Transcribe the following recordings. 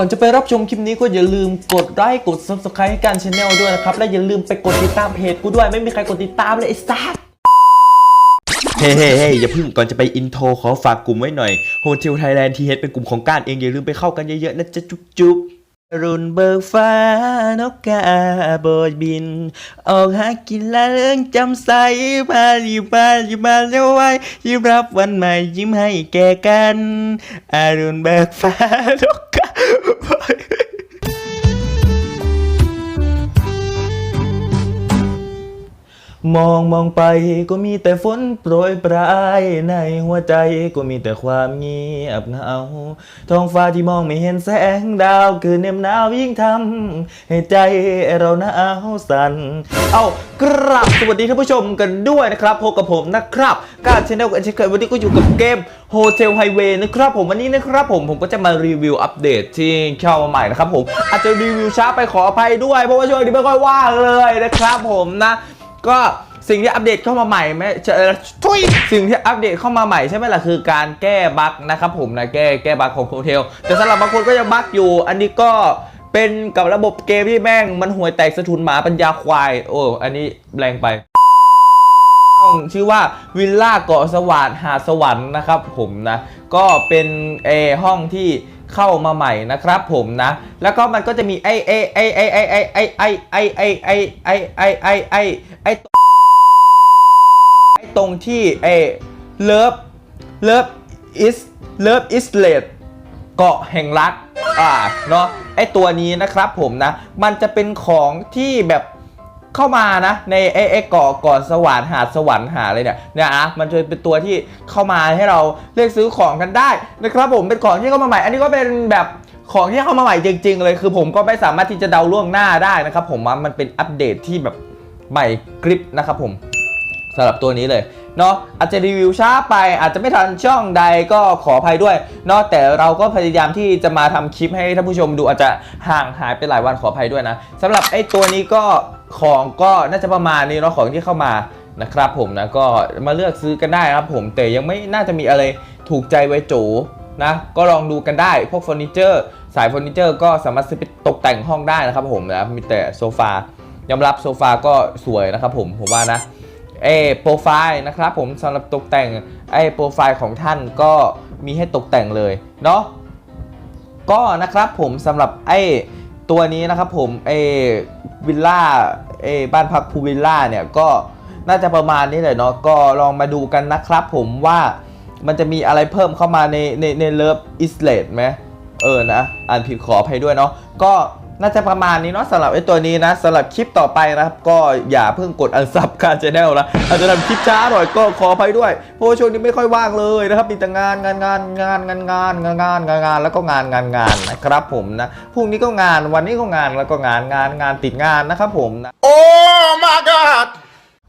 ก่อนจะไปรับชมคลิปนี้ก็อย่าลืมกดไลค์กด subscribe ให้การช anel ด้วยนะครับ และอย่าลืมไปกดติดตามเพจกูด้วยไม่มีใครกดติดตามเลยไอ้สัสเฮ้เฮ้เฮ้อย่าเพิ่งก่อนจะไปอินโทรขอฝากกลุ่มไว้หน่อยโฮเทลไทยแลนด์ทีเฮดเป็นกลุ่มของการเองอย่าลืมไปเข้ากันเยอะๆนะจ๊ะจุ๊บจุ๊บ รุ่นเบิกฟ้านกกาโบยบิน ออกหากินละเรื่องจำใสมาดีมาดีมาเร็วไว้ยิ้มรับวันใหม่ยิ้มให้แก่กันอรุณเบิกฟ้านกกา มองมองไปก็มีแต่ฝนโปรยปลายในหัวใจก็มีแต่ความเงียบเหงาท้องฟ้าที่มองไม่เห็นแสงดาวคือเนมหนาวยิ่งทำให้ใจเราหนาวสั่นเอากราบสวัสดีท่านผู้ชมกันด้วยนะครับพบกับผมนะครับการชแนลกันเช่นเคยวันนี้ก็อยู่กับเกม Hotel Highway นะครับผมวันนี้นะครับผมผมก็จะมารีวิวอัปเดตที่เข้ามาใหม่นะครับผมอาจจะรีวิวช้าไปขออภัยด้วยเพราะว่าช่วงนี้ไม่ค่อยว่างเลยนะครับผมนะ ก็สิ่งที่อัปเดตเข้ามาใหม่ไหม่เจอทุยสิ่งที่อัปเดตเข้ามาใหม่ใช่ไหมล่ะคือการแก้บั๊กนะครับผมนะแก้แก้บั๊กของโฮเทลแต่สำหรับบางคนก็ยังบั๊กอยู่ อันนี้ก็เป็นกับระบบเกมที่แม่งมันห่วยแตกสะทุนหมาปัญญาควาย โอ้อันนี้แรงไปห้องชื่อว่าวิลล่าเกาะสวรรค์หาดสวรรค์นะครับผมนะก็เป็นเออห้องที่ เข้ามาใหม่นะครับผมนะ แล้วก็มันก็จะมีไอไอไอไอไอไอไอไอไอไอไอไอไอไอไอไอตรงที่ไอเลิฟเลิฟอิสเลิฟอิสเลดเกาะแห่งรักอ่าเนาะไอตัวนี้นะครับผมนะ มันจะเป็นของที่แบบ เข้ามานะในไอไอเกาะเกาะสวรรค์หาดสวรรค์หาอะไรเนี่ยเนี่ยนะมันจะเป็นตัวที่เข้ามาให้เราเลือกซื้อของกันได้นะครับผมเป็นของที่เข้ามาใหม่ อันนี้ก็เป็นแบบของที่เข้ามาใหม่จริง ๆ เลยคือผมก็ไม่สามารถที่จะเดาล่วงหน้าได้นะครับผมว่ามันเป็นอัปเดตที่แบบใหม่กริปนะครับผมสำหรับตัวนี้เลยเนาะอาจจะรีวิวช้าไปอาจจะไม่ทันช่องใดก็ขออภัยด้วยเนาะแต่เราก็พยายามที่จะมาทำคลิปให้ท่านผู้ชมดูอาจจะห่างหายไปหลายวันขออภัยด้วยนะสำหรับไอ้ตัวนี้ก็ ของก็น่าจะประมาณนี้เนาะของที่เข้ามานะครับผมนะก็มาเลือกซื้อกันได้ครับผมแต่ยังไม่น่าจะมีอะไรถูกใจไว้โจนะก็ลองดูกันได้พวกเฟอร์นิเจอร์ สายเฟอร์นิเจอร์ก็สามารถซื้อไปตกแต่งห้องได้นะครับผมนะมีแต่โซฟายอมรับโซฟาก็สวยนะครับผมผมว่านะเอโปรไฟล์นะครับผมสำหรับตกแต่งไอโปรไฟล์ของท่านก็มีให้ตกแต่งเลยเนาะก็นะครับผมสำหรับไอตัวนี้นะครับผมไอ วิลล่าเอบ้านพักพูวิลล่าเนี่ยก็น่าจะประมาณนี้เลยเนาะก็ลองมาดูกันนะครับผมว่ามันจะมีอะไรเพิ่มเข้ามาในในในเลิฟอิสเลดไหมเออนะ อ่านผิดขออภัยด้วยเนาะก็ น่าจะประมาณนี้เนาะสำหรับไอ้ตัวนี้นะสำหรับคลิปต่อไปนะครับ ก็อย่าเพิ่งกดอันซับการชแนลนะอาจจะทำคลิปช้าหน่อยก็ขออภัยด้วยเพราะช่วงนี้ไม่ค่อยว่างเลยนะครับมีแต่งานงานงานงานงานงานงานงานงานงานแล้วก็งานงานงานนะครับผมนะพรุ่งนี้ก็งานวันนี้ก็งานแล้วก็งานงานงานติดงานนะครับผมนะ Oh my god!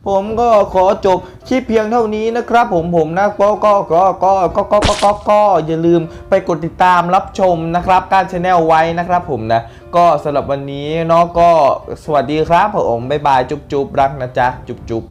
ผมก็ขอจบคลิปเพียงเท่านี้นะครับ ผมผมนะก็ก็ก็ก็ก็ก็ก็ก็ก็อย่าลืมไปกดติดตามรับชมนะครับการช anel ไว้นะครับผมนะ ก็สำหรับวันนี้เนาะก็สวัสดีครับผมบ๊ายบายจุ๊บจุ๊บรักนะจ๊ะจุ๊บจุ๊บ